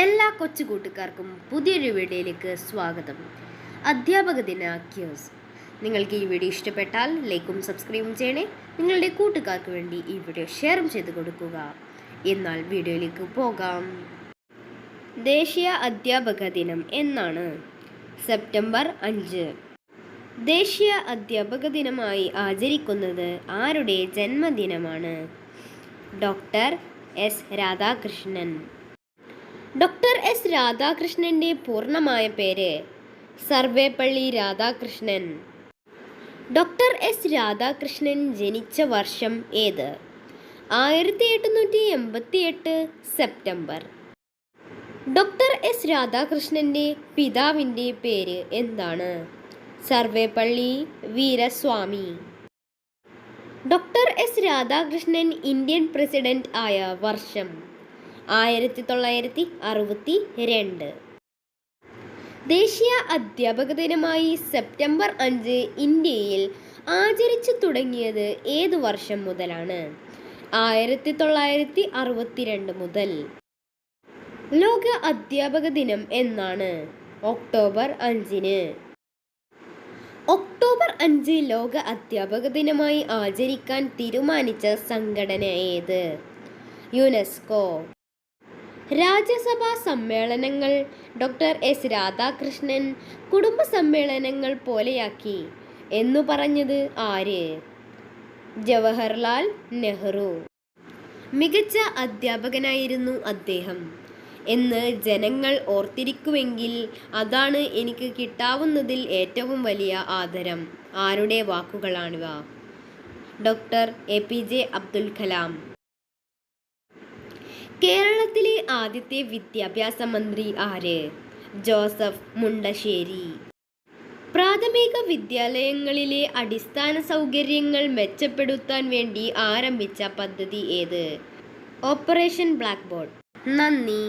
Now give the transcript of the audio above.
എല്ലാ കൊച്ചു കൂട്ടുകാർക്കും പുതിയൊരു വീഡിയോയിലേക്ക് സ്വാഗതം. അധ്യാപക ദിന ക്യൂസ്. നിങ്ങൾക്ക് ഈ വീഡിയോ ഇഷ്ടപ്പെട്ടാൽ ലൈക്കും സബ്സ്ക്രൈബും ചെയ്യണേ. നിങ്ങളുടെ കൂട്ടുകാർക്ക് വേണ്ടി ഈ വീഡിയോ ഷെയറും ചെയ്ത് കൊടുക്കുക. എന്നാൽ വീഡിയോയിലേക്ക് പോകാം. ദേശീയ അധ്യാപക ദിനം എന്നാണ്. സെപ്റ്റംബർ അഞ്ച്. ദേശീയ അധ്യാപക ദിനമായി ആചരിക്കുന്നത് ആരുടെ ജന്മദിനമാണ്? Doctor S Radhakrishnan. Doctor S രാധാകൃഷ്ണന്റെ പൂർണമായ പേര് സർവേപ്പള്ളി രാധാകൃഷ്ണൻ. ഡോക്ടർ എസ് രാധാകൃഷ്ണൻ ജനിച്ച വർഷം ഏത്? ആയിരത്തി എട്ടുന്നൂറ്റി എൺപത്തി എട്ട് സെപ്റ്റംബർ. ഡോക്ടർ എസ് രാധാകൃഷ്ണന്റെ പിതാവിന്റെ പേര് എന്താണ്? Sarvepalli Veeraswami. Doctor S Radhakrishnan Indian president ആയ വർഷം ആയിരത്തി തൊള്ളായിരത്തി അറുപത്തി രണ്ട് ദേശീയ അധ്യാപക ദിനമായി സെപ്റ്റംബർ അഞ്ച് ഇന്ത്യയിൽ ആചരിച്ചു തുടങ്ങിയത് ഏത് വർഷം മുതലാണ്? ആയിരത്തി തൊള്ളായിരത്തി അറുപത്തിരണ്ട് മുതൽ. ലോക അധ്യാപക ദിനം എന്നാണ് ഒക്ടോബർ അഞ്ചിന്. ഒക്ടോബർ അഞ്ച് ലോക അധ്യാപക ദിനമായി ആചരിക്കാൻ തീരുമാനിച്ച സംഘടന ഏത് യുനെസ്കോ. രാജ്യസഭാ സമ്മേളനങ്ങൾ ഡോക്ടർ എസ് രാധാകൃഷ്ണൻ കുടുംബ സമ്മേളനങ്ങൾ പോലെയാക്കി. എന്നു പറഞ്ഞത് ആര്? ജവഹർലാൽ നെഹ്റു. മികച്ച അധ്യാപകനായിരുന്നു അദ്ദേഹം. എന്ന് ജനങ്ങൾ ഓർത്തിരിക്കുമെങ്കിൽ അതാണ് എനിക്ക് കിട്ടാവുന്നതിൽ ഏറ്റവും വലിയ ആദരം. ആരുടെ വാക്കുകളാണിവ? Doctor A P J Abdul Kalam. കേരളത്തിലെ ആദ്യത്തെ വിദ്യാഭ്യാസ മന്ത്രി ആര്? ജോസഫ് മുണ്ടശ്ശേരി. പ്രാഥമിക വിദ്യാലയങ്ങളിലെ അടിസ്ഥാന സൗകര്യങ്ങൾ മെച്ചപ്പെടുത്താൻ വേണ്ടി ആരംഭിച്ച പദ്ധതി ഏത്? Operation blackboard. നന്ദി.